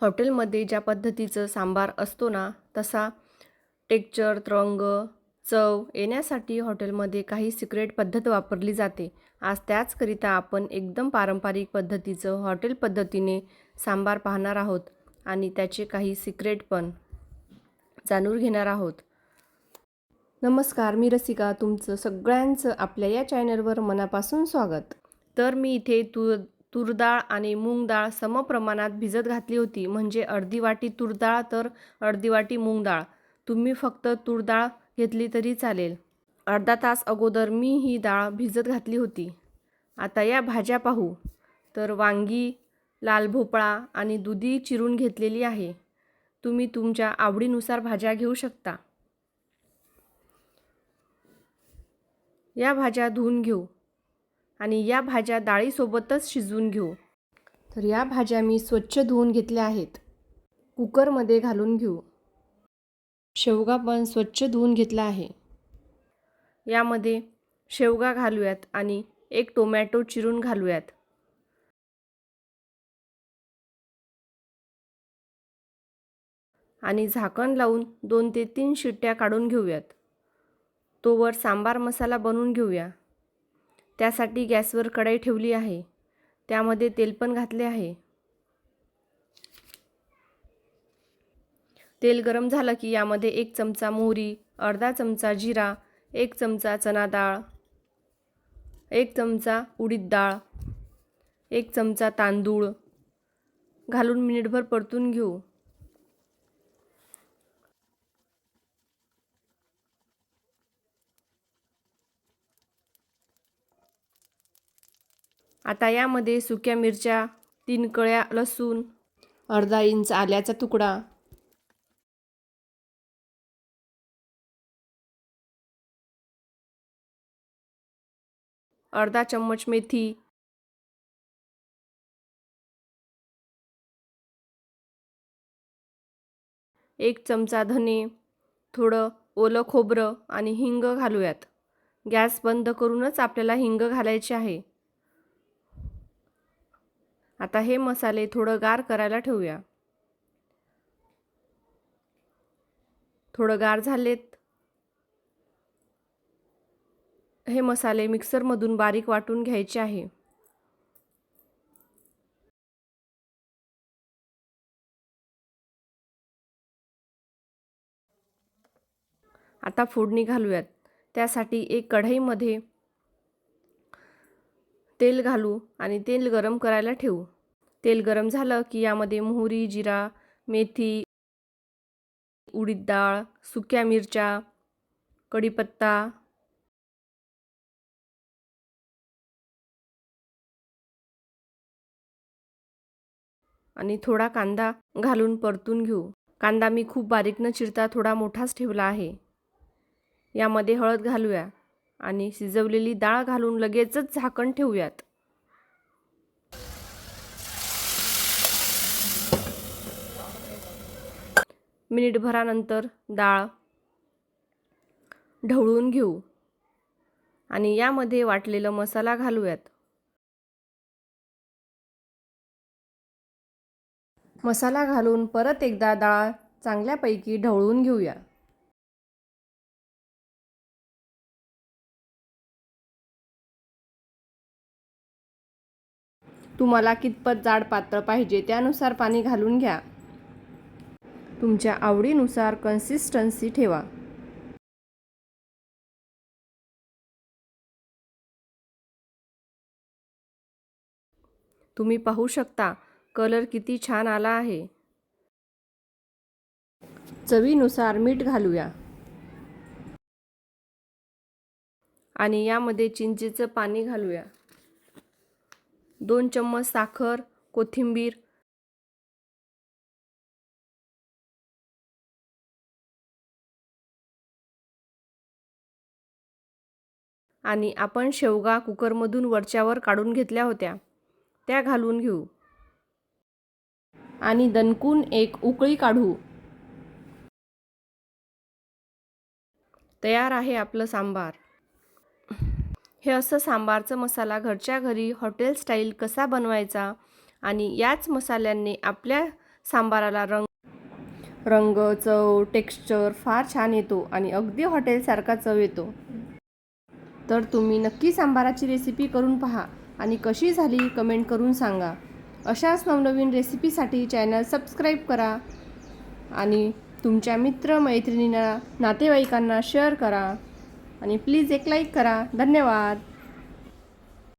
हॉटेलमध्ये ज्या पद्धतीचं सांबार असतो ना तसा टेक्चर रंग चव येण्यासाठी हॉटेलमध्ये काही सिक्रेट पद्धत वापरली जाते. आज त्याचकरिता आपण एकदम पारंपरिक पद्धतीचं हॉटेल पद्धतीने सांबार पाहणार आहोत आणि त्याचे काही सिक्रेट पण जाणून घेणार आहोत. नमस्कार मी रसिका. तुमचं सगळ्यांचं आपल्या या चॅनलवर मनापासून स्वागत. तर मी इथे तूर तूर डाळ आणि मूग डाळ समप्रमाणात भिजत घातली होती. म्हणजे अर्धी वाटी तूर डाळ तर अर्धी वाटी मूग डाळ. तुम्ही फक्त तूर डाळ घेतली तरी चालेल. अर्धा तास अगोदर मी ही डाळ भिजत घातली होती. आता या भाज्या पाहू. तर वांगी लाल भोपळा आणि दुधी चिरून घेतलेली आहे. तुम्ही तुमच्या आवडीनुसार भाज्या घेऊ शकता. या भाज्या धुवून घेऊ. आणि या भाज्या डाळीसोबतच शिजवून घेऊ. तर या भाज्या मी स्वच्छ धुवून घेतल्या आहेत. कुकरमध्ये घालून घेऊ. शेवगा पण स्वच्छ धुवून घेतला आहे. यामध्ये शेवगा घालूयात आणि एक टोमॅटो चिरून घालूयात. आणि झाकण लावून दोन ते तीन शिट्ट्या काढून घेऊयात. तोवर सांबार मसाला बनवून घेऊया. त्यासाठी गॅसवर कढाई ठेवली आहे. त्यामध्ये तेल पण घातले आहे. तेल गरम झालं की यामध्ये एक चमचा मोहरी अर्धा चमचा जिरा एक चमचा चना डाळ एक चमचा उडीद डाळ एक चमचा तांदूळ. घालून मिनिटभर परतून घेऊ. आता यामध्ये सुक्या मिरच्या तीन कळ्या लसूण अर्धा इंच आल्याचा तुकडा. अर्धा चम्मच मेथी. एक चमचा धने थोडं ओलं खोबरं आणि हिंग घालूयात. गॅस बंद करूनच आपल्याला हिंग घालायचे आहे. आता हे मसाले थोडं गार करायला ठेवूया. थोडं गार झालेत. हे मसाले मिक्सरमधून बारीक वाटून घ्यायचे आहे. आता फोडणी घालूयात. त्यासाठी एक कढईमध्ये तेल घालू आणि तेल गरम करायला ठेवू. तेल गरम झालं की यामध्ये मोहरी जिरा मेथी उडीद डाळ सुक्या मिरच्या कढीपत्ता आणि थोडा कांदा घालून परतून घेऊ. कांदा मी खूप बारीक न चिरता थोडा मोठाच ठेवला आहे. यामध्ये हळद घालूया. आणि शिजवलेली डाळ घालून लगेचच झाकण ठेवूयात. मिनिटभरानंतर डाळ ढवळून घेऊ आणि यामध्ये वाटलेलं मसाला घालूयात. मसाला घालून परत एकदा डाळ चांगल्यापैकी ढवळून घेऊया. तुम्हाला कितपत जाड पात्र पाहिजे त्यानुसार पाणी घालून घ्या. तुमच्या आवडीनुसार कन्सिस्टन्सी ठेवा. तुम्ही पाहू शकता कलर किती छान आला आहे. चवीनुसार मीठ घालूया. आणि यामध्ये चिंचेचं पाणी घालूया. दोन चम्मच साखर कोथिंबीर आणि आपण शेवगा कुकरमधून वरच्यावर काढून घेतल्या होत्या. त्या घालून घेऊ. आणि दणकून एक उकळी काढू. तयार आहे आपलं सांबार. हे असं सांबारचं मसाला घरच्या घरी हॉटेल स्टाईल कसा बनवायचा आणि याच मसाल्यांनी आपल्या सांबाराला रंग रंग चव टेक्स्चर फार छान येतो आणि अगदी हॉटेलसारखा चव येतो. तर तुम्ही नक्की सांबाराची रेसिपी करून पहा आणि कशी झाली कमेंट करून सांगा. अशाच नवनवीन रेसिपीसाठी चॅनल सबस्क्राईब करा आणि तुमच्या मित्रमैत्रिणींना नातेवाईकांना शेअर करा. आणि प्लीज एक लाईक करा. धन्यवाद.